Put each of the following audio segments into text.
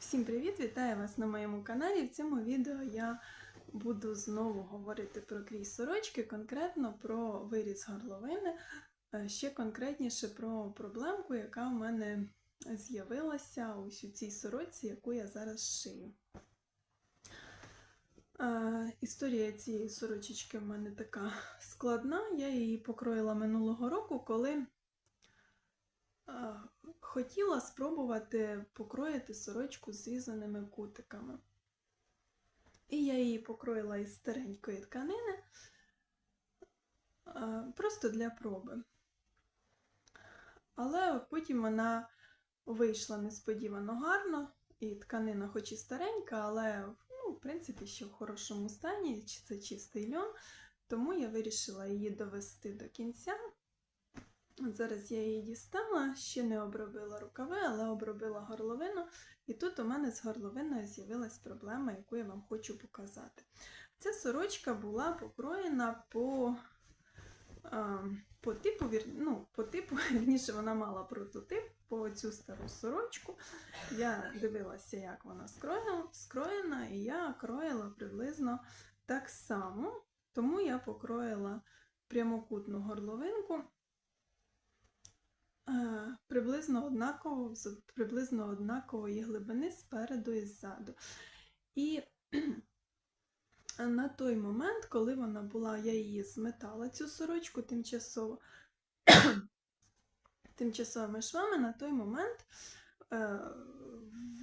Всім привіт! Вітаю вас на моєму каналі. В цьому відео я буду знову говорити про крій сорочки, конкретно про виріз горловини, е, ще конкретніше про проблемку, яка в мене з'явилася ось у цій сорочці, яку я зараз шию. Е, Історія цієї сорочечки в мене така складна. Я її покроїла минулого року, коли хотіла спробувати покроїти сорочку зрізаними кутиками. І я її покроїла із старенької тканини просто для проби. Але потім вона вийшла несподівано гарно, і тканина, хоч і старенька, але ну, в принципі ще в хорошому стані, чи це чистий льон, тому я вирішила її довести до кінця. От зараз я її дістала, ще не обробила рукави, але обробила горловину. І тут у мене з горловиною з'явилась проблема, яку я вам хочу показати. Ця сорочка була покроєна по, по типу, вір... ну, по типу, вірніше, вона мала прототип по цю стару сорочку. Я дивилася, як вона скроєна, і я кроїла приблизно так само. Тому я покроїла прямокутну горловинку приблизно однаково, приблизно однакової глибини спереду і ззаду. І на той момент, коли вона була, я її зметала, цю сорочку тимчасово тимчасовими швами, на той момент е,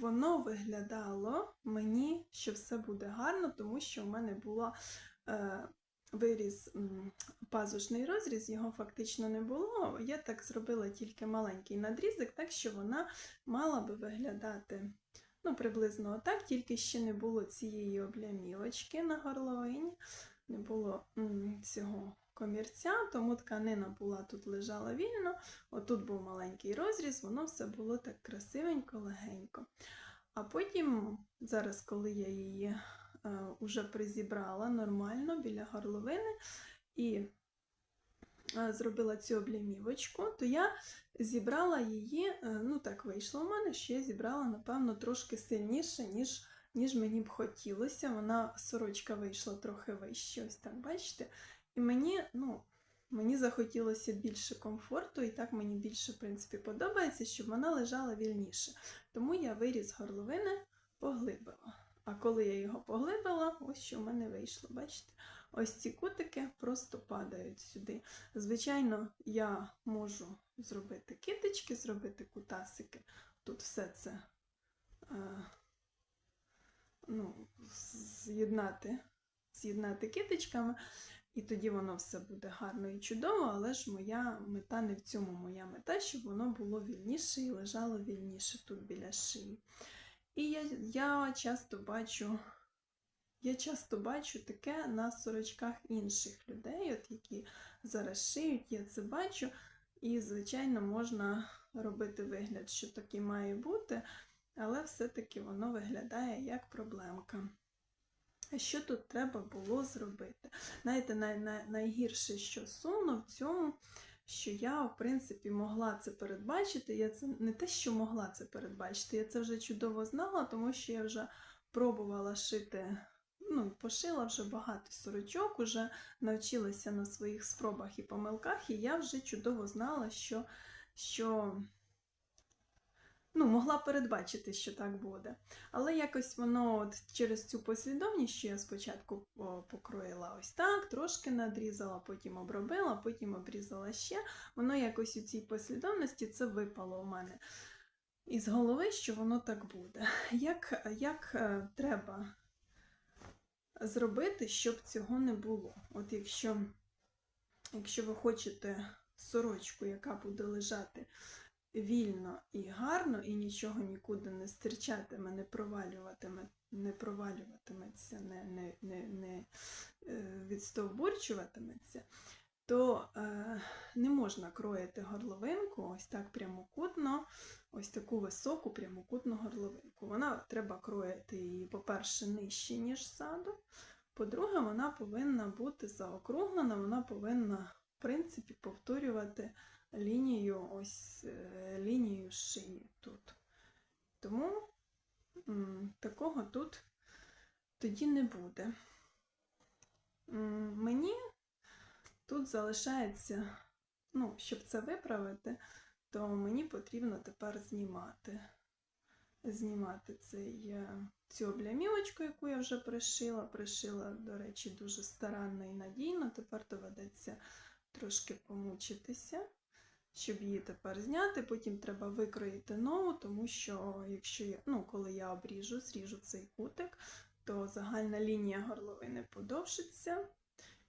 воно виглядало мені, що все буде гарно, тому що в мене була е, виріз пазушний розріз, його фактично не було. Я так зробила тільки маленький надрізок, так що вона мала би виглядати ну, приблизно отак, тільки ще не було цієї облямівочки на горловині, не було цього комірця, тому тканина була тут лежала вільно. Отут був маленький розріз, воно все було так красивенько, легенько. А потім, зараз, коли я її уже призібрала нормально біля горловини і е, зробила цю облямівочку, то я зібрала її, е, ну так вийшло в мене, я зібрала, напевно, трошки сильніше, ніж, ніж мені б хотілося. Вона сорочка вийшла трохи вище, ось так, бачите? І мені, ну, мені захотілося більше комфорту, і так мені більше, в принципі, подобається, щоб вона лежала вільніше. Тому я виріз горловини поглибила. А коли я його поглибила, ось що в мене вийшло. Бачите? Ось ці кутики просто падають сюди. Звичайно, я можу зробити китички, зробити кутасики. Тут все це е, ну, з'єднати, з'єднати китичками. І тоді воно все буде гарно і чудово, але ж моя мета не в цьому моя мета, щоб воно було вільніше і лежало вільніше тут біля шиї. І я, я часто бачу. Я часто бачу таке на сорочках інших людей, от які зараз шиють, я це бачу. І, звичайно, можна робити вигляд, що таке має бути, але все-таки воно виглядає як проблемка. А що тут треба було зробити? Знаєте, най, най, найгірше, що сумно в цьому, що я, в принципі, могла це передбачити. Я це не те, що могла це передбачити, я це вже чудово знала, тому що я вже пробувала шити, ну, пошила вже багато сорочок, уже навчилася на своїх спробах і помилках, і я вже чудово знала, що. що ну, могла передбачити, що так буде. Але якось воно от через цю послідовність, що я спочатку покроїла ось так, трошки надрізала, потім обробила, потім обрізала ще. Воно якось у цій послідовності це випало у мене із голови, що воно так буде. Як, як е, треба зробити, щоб цього не було? От якщо, якщо ви хочете сорочку, яка буде лежати вільно і гарно, і нічого нікуди не стирчатиме, не провалюватиме, не провалюватиметься, не, не, не, не е, відстовбурчуватиметься, то е, не можна кроїти горловинку ось так прямокутно, ось таку високу прямокутну горловинку. Вона треба кроїти її, по-перше, нижче, ніж ззаду. По-друге, вона повинна бути заокруглена, вона повинна, в принципі, повторювати лінію ось е, лінію шиї тут. Тому такого тут тоді не буде. Мені тут залишається, ну, щоб це виправити, то мені потрібно тепер знімати. Знімати цей, е, цю облямівочку, яку я вже пришила. Пришила, до речі, дуже старанно і надійно. Тепер доведеться трошки помучитися, щоб її тепер зняти. Потім треба викроїти нову, тому що якщо я, ну, коли я обріжу, зріжу цей кутик, то загальна лінія горловини подовжиться.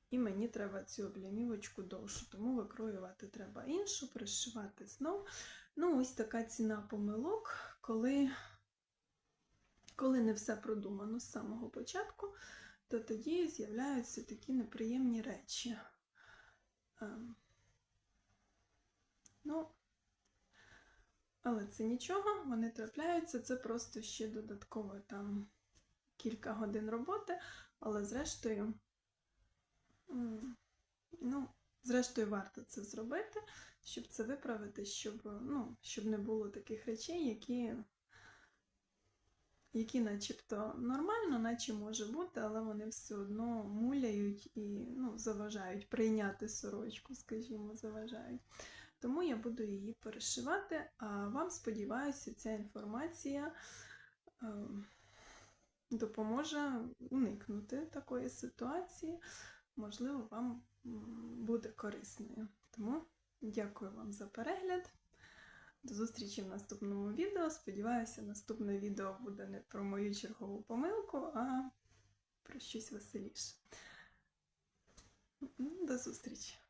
І мені треба цю облямівочку довшу, тому викроювати треба іншу, пришивати знов. Ну, ось така ціна помилок, коли, коли не все продумано з самого початку, то тоді з'являються такі неприємні речі. Ну, але це нічого, вони трапляються, це просто ще додатково там кілька годин роботи, але зрештою, ну, зрештою, варто це зробити, щоб це виправити, щоб, ну, щоб не було таких речей, які, які начебто нормально, наче може бути, але вони все одно муляють і ну, заважають прийняти сорочку, скажімо, заважають. Тому я буду її перешивати, а вам, сподіваюся, ця інформація е, допоможе уникнути такої ситуації. Можливо, вам буде корисною. Тому дякую вам за перегляд. До зустрічі в наступному відео. Сподіваюся, наступне відео буде не про мою чергову помилку, а про щось веселіше. До зустрічі!